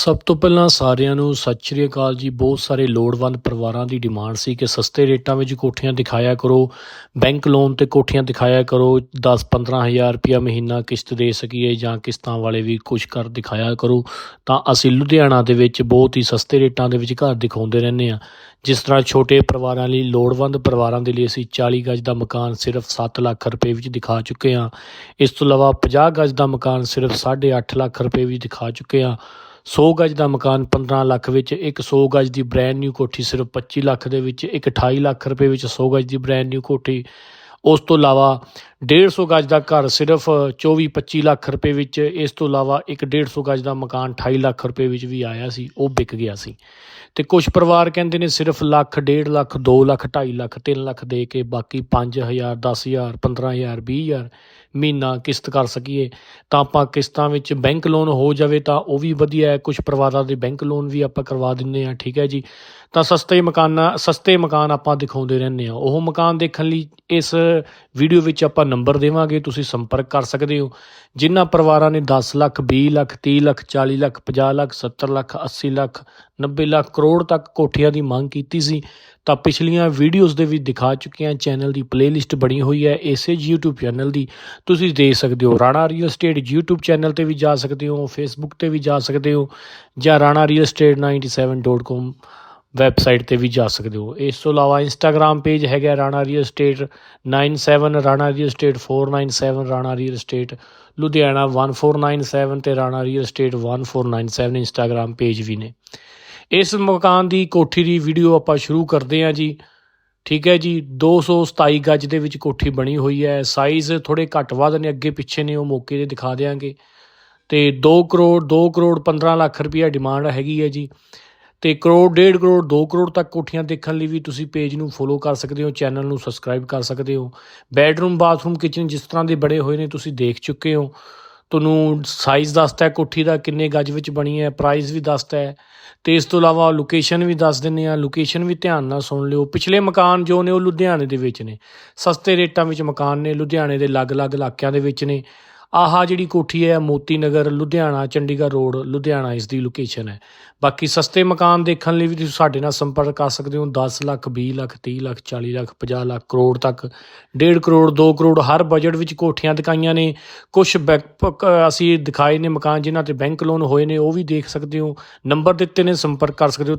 ਸਭ ਤੋਂ ਪਹਿਲਾਂ ਸਾਰਿਆਂ ਨੂੰ ਸਤਿ ਸ਼੍ਰੀ ਅਕਾਲ ਜੀ। ਬਹੁਤ ਸਾਰੇ ਲੋੜਵੰਦ ਪਰਿਵਾਰਾਂ ਦੀ ਡਿਮਾਂਡ ਸੀ ਕਿ ਸਸਤੇ ਰੇਟਾਂ ਵਿੱਚ ਕੋਠੀਆਂ ਦਿਖਾਇਆ ਕਰੋ। ਬੈਂਕ ਲੋਨ ਤੇ ਕੋਠੀਆਂ ਦਿਖਾਇਆ ਕਰੋ। 10-15 ਹਜ਼ਾਰ ਰੁਪਇਆ ਮਹੀਨਾ ਕਿਸ਼ਤ ਦੇ ਸਕੀਏ ਜਾਂ ਕਿਸ਼ਤਾਂ ਵਾਲੇ ਵੀ ਕੁਝ ਕਰ ਦਿਖਾਇਆ ਕਰੋ। ਤਾਂ ਅਸੀਂ ਲੁਧਿਆਣਾ ਦੇ ਵਿੱਚ ਬਹੁਤ ਹੀ ਸਸਤੇ ਰੇਟਾਂ ਦੇ ਵਿੱਚ ਘਰ ਦਿਖਾਉਂਦੇ ਰਹਿੰਦੇ ਆ ਜਿਸ ਤਰ੍ਹਾਂ ਛੋਟੇ ਪਰਿਵਾਰਾਂ ਲਈ, ਲੋੜਵੰਦ ਪਰਿਵਾਰਾਂ ਦੇ ਲਈ ਅਸੀਂ 40 ਗਜ ਦਾ ਮਕਾਨ ਸਿਰਫ 7 ਲੱਖ ਰੁਪਏ ਵਿੱਚ ਦਿਖਾ ਚੁੱਕੇ ਹਾਂ। ਇਸ ਤੋਂ ਇਲਾਵਾ 50 ਗਜ ਦਾ ਮਕਾਨ ਸਿਰਫ 8.5 ਲੱਖ ਰੁਪਏ ਵਿੱਚ ਦਿਖਾ ਚੁੱਕੇ ਹਾਂ। 100 ਗਜ ਦਾ ਮਕਾਨ 15 ਲੱਖ ਵਿੱਚ, ਇੱਕ 100 ਗਜ ਦੀ ਬ੍ਰੈਂਡ ਨਿਊ ਕੋਠੀ ਸਿਰਫ 25 ਲੱਖ ਦੇ ਵਿੱਚ, ਇੱਕ 28 ਲੱਖ ਰੁਪਏ ਵਿੱਚ 100 ਗਜ ਦੀ ਬ੍ਰੈਂਡ ਨਿਊ ਕੋਠੀ। ਉਸ ਤੋਂ ਇਲਾਵਾ 150 ਗਜ ਦਾ ਘਰ ਸਿਰਫ 24-25 ਲੱਖ ਰੁਪਏ ਵਿੱਚ, ਇਸ ਤੋਂ ਇਲਾਵਾ ਇੱਕ 150 ਗਜ ਦਾ ਮਕਾਨ 28 ਲੱਖ ਰੁਪਏ ਵਿੱਚ ਵੀ ਆਇਆ ਸੀ, ਉਹ ਵਿਕ ਗਿਆ ਸੀ। ਤੇ ਕੁਝ ਪਰਿਵਾਰ ਕਹਿੰਦੇ ਨੇ ਸਿਰਫ ਲੱਖ 1.5 ਲੱਖ 2 ਲੱਖ 2.5 ਲੱਖ 3 ਲੱਖ ਦੇ ਕੇ ਬਾਕੀ 5000 10000 15000 20000 ਮਹੀਨਾ ਕਿਸ਼ਤ ਕਰ ਸਕੀਏ, ਤਾਂ ਆਪਾਂ ਕਿਸ਼ਤਾਂ ਵਿੱਚ ਬੈਂਕ ਲੋਨ ਹੋ ਜਾਵੇ ਤਾਂ ਉਹ ਵੀ ਵਧੀਆ ਹੈ ਕੁਝ ਪਰਿਵਾਰਾਂ ਦੇ ਬੈਂਕ ਲੋਨ ਵੀ ਆਪਾਂ ਕਰਵਾ ਦਿੰਦੇ ਆ ਠੀਕ ਹੈ ਜੀ। ਤਾਂ ਸਸਤੇ ਮਕਾਨਾਂ, ਸਸਤੇ ਮਕਾਨ ਆਪਾਂ ਦਿਖਾਉਂਦੇ ਰਹਿੰਦੇ ਆ ਉਹ ਮਕਾਨ ਦੇਖਣ ਲਈ ਇਸ ਵੀਡੀਓ ਵਿੱਚ ਆਪਾਂ ਨੰਬਰ ਦੇਵਾਂਗੇ, ਤੁਸੀਂ ਸੰਪਰਕ ਕਰ ਸਕਦੇ ਹੋ। ਜਿਨ੍ਹਾਂ ਪਰਿਵਾਰਾਂ ਨੇ 10 ਲੱਖ 20 ਲੱਖ 30 ਲੱਖ 40 ਲੱਖ 50 ਲੱਖ 70 ਲੱਖ 80 ਲੱਖ 90 ਲੱਖ ਕਰੋੜ ਤੱਕ ਕੋਠੀਆਂ ਦੀ ਮੰਗ ਕੀਤੀ ਸੀ, ਤਾਂ ਪਿਛਲੀਆਂ ਵੀਡੀਓਜ਼ ਦੇ ਵਿੱਚ ਦਿਖਾ ਚੁੱਕੇ ਹਾਂ, ਚੈਨਲ ਦੀ ਪਲੇਲਿਸਟ ਬਣੀ ਹੋਈ ਹੈ, ਇਸੇ YouTube ਚੈਨਲ ਦੀ। ਤੁਸੀਂ ਦੇਖ ਸਕਦੇ ਹੋ Rana real estate YouTube channel ਤੇ ਵੀ ਜਾ ਸਕਦੇ ਹੋ, Facebook ਤੇ ਵੀ ਜਾ ਸਕਦੇ ਹੋ, ਜਾਂ Rana real estate ranarealestate97.com website ਤੇ ਵੀ ਜਾ ਸਕਦੇ ਹੋ। ਇਸ ਤੋਂ ਇਲਾਵਾ ਇੰਸਟਾਗ੍ਰam ਪੇਜ ਹੈਗਾ Rana real estate 97 Rana real estate 497 Rana real estate Ludhiana 1497 ਤੇ Rana real estate 1497 Instagram page ਵੀ ਨੇ। ਇਸ ਮਕਾਨ ਦੀ ਕੋਠੀ ਦੀ ਵੀਡੀਓ ਆਪਾਂ ਸ਼ੁਰੂ ਕਰਦੇ ਹਾਂ ਜੀ। ਠੀਕ ਹੈ ਜੀ 227 ਗੱਜ ਦੇ ਵਿੱਚ ਕੋਠੀ ਬਣੀ ਹੋਈ ਹੈ ਸਾਈਜ਼ ਥੋੜੇ ਘੱਟ ਵੱਧ ਨੇ, ਅੱਗੇ ਪਿੱਛੇ ਨੇ, ਉਹ ਮੌਕੇ ਤੇ ਦਿਖਾ ਦੇਾਂਗੇ ਤੇ 2 ਕਰੋੜ 2 ਕਰੋੜ 15 ਲੱਖ ਰੁਪਈਆ ਡਿਮਾਂਡ ਹੈਗੀ ਹੈ ਜੀ। ਤੇ ਕਰੋੜ, ਡੇਢ ਕਰੋੜ 2 ਕਰੋੜ ਤੱਕ ਕੋਠੀਆਂ ਦੇਖਣ ਲਈ ਵੀ ਤੁਸੀਂ ਪੇਜ ਨੂੰ ਫੋਲੋ ਕਰ ਸਕਦੇ ਹੋ ਚੈਨਲ ਨੂੰ ਸਬਸਕ੍ਰਾਈਬ ਕਰ ਸਕਦੇ ਹੋ। ਬੈਡਰੂਮ ਬਾਥਰੂਮ ਕਿਚਨ ਜਿਸ ਤਰ੍ਹਾਂ ਦੇ ਬੜੇ ਹੋਏ ਨੇ, ਤੁਸੀਂ ਦੇਖ ਚੁੱਕੇ ਹੋ। ਤੁਹਾਨੂੰ ਸਾਈਜ਼ ਦੱਸਦਾ ਕੋਠੀ ਦਾ ਕਿੰਨੇ ਗੱਜ ਵਿੱਚ ਬਣੀ ਹੈ ਪ੍ਰਾਈਸ ਵੀ ਦੱਸਦਾ ਹੈ ਤੇ ਇਸ ਤੋਂ ਇਲਾਵਾ ਲੋਕੇਸ਼ਨ ਵੀ ਦੱਸ ਦਿੰਨੇ ਆ ਲੋਕੇਸ਼ਨ ਵੀ ਧਿਆਨ ਨਾਲ ਸੁਣ ਲਿਓ। ਪਿਛਲੇ ਮਕਾਨ ਜੋ ਨੇ ਉਹ ਲੁਧਿਆਣੇ ਦੇ ਵਿੱਚ ਨੇ। ਸਸਤੇ ਰੇਟਾਂ ਵਿੱਚ ਮਕਾਨ ਨੇ, ਲੁਧਿਆਣੇ ਦੇ ਅਲੱਗ-ਅਲੱਗ ਇਲਾਕਿਆਂ ਦੇ ਵਿੱਚ ਨੇ। ਆਹਾ ਜਿਹੜੀ ਕੋਠੀ ਹੈ ਮੋਤੀ ਨਗਰ ਲੁਧਿਆਣਾ, ਚੰਡੀਗੜ੍ਹ ਰੋਡ, ਲੁਧਿਆਣਾ ਇਸ ਦੀ ਲੋਕੇਸ਼ਨ ਹੈ। ਬਾਕੀ ਸਸਤੇ ਮਕਾਨ ਦੇਖਣ ਲਈ ਵੀ ਤੁਸੀਂ ਸਾਡੇ ਨਾਲ ਸੰਪਰਕ ਕਰ ਸਕਦੇ ਹੋ। 10 ਲੱਖ 20 ਲੱਖ 30 ਲੱਖ 40 ਲੱਖ 50 ਲੱਖ ਕਰੋੜ ਤੱਕ 1.5 ਕਰੋੜ 2 ਕਰੋੜ ਹਰ ਬਜਟ ਵਿੱਚ ਕੋਠੀਆਂ ਦਿਖਾਈਆਂ ਨੇ। ਕੁਝ ਅਸੀਂ ਦਿਖਾਏ ਨੇ ਮਕਾਨ ਜਿਨ੍ਹਾਂ ਤੇ ਬੈਂਕ ਲੋਨ ਹੋਏ ਨੇ, ਉਹ ਵੀ ਦੇਖ ਸਕਦੇ ਹੋ। ਨੰਬਰ ਦਿੱਤੇ ਨੇ, ਸੰਪਰਕ ਕਰ ਸਕਦੇ ਹੋ।